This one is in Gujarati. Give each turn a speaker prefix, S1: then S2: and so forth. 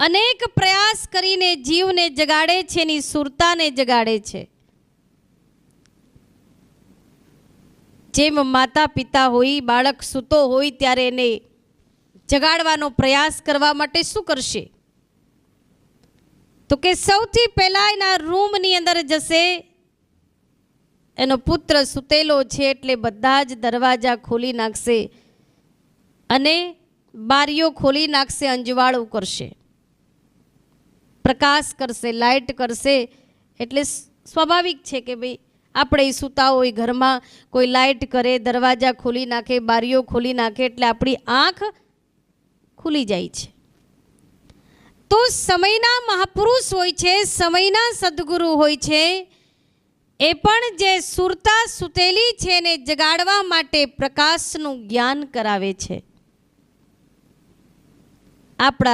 S1: અનેક પ્રયાસ કરીને જીવને જગાડે છે એની સુરતાને જગાડે છે. જેમ માતા પિતા હોય, બાળક સૂતો હોય ત્યારે એને જગાડવાનો પ્રયાસ કરવા માટે શું કરશે? તો કે સૌથી પહેલા એના રૂમની અંદર જશે. એનો પુત્ર સૂતેલો છે એટલે બધા જ દરવાજા ખોલી નાખશે અને બારીઓ ખોલી નાખશે, અંજવાળું કરશે. પ્રકાશ કરશે, લાઇટ કરશે. એટલે સ્વાભાવિક છે કે ભાઈ, આપણે સૂતા હોય ઘરમાં, કોઈ લાઇટ કરે, દરવાજા ખોલી નાખે, બારીઓ ખોલી નાખે, એટલે આપણી આંખ ખુલી જાય છે. તો સમયના મહાપુરુષ હોય છે, સમયના સદગુરુ હોય છે, એ પણ જે સુરતા સુતેલી છે એને જગાડવા માટે પ્રકાશનું જ્ઞાન કરાવે છે. આપણા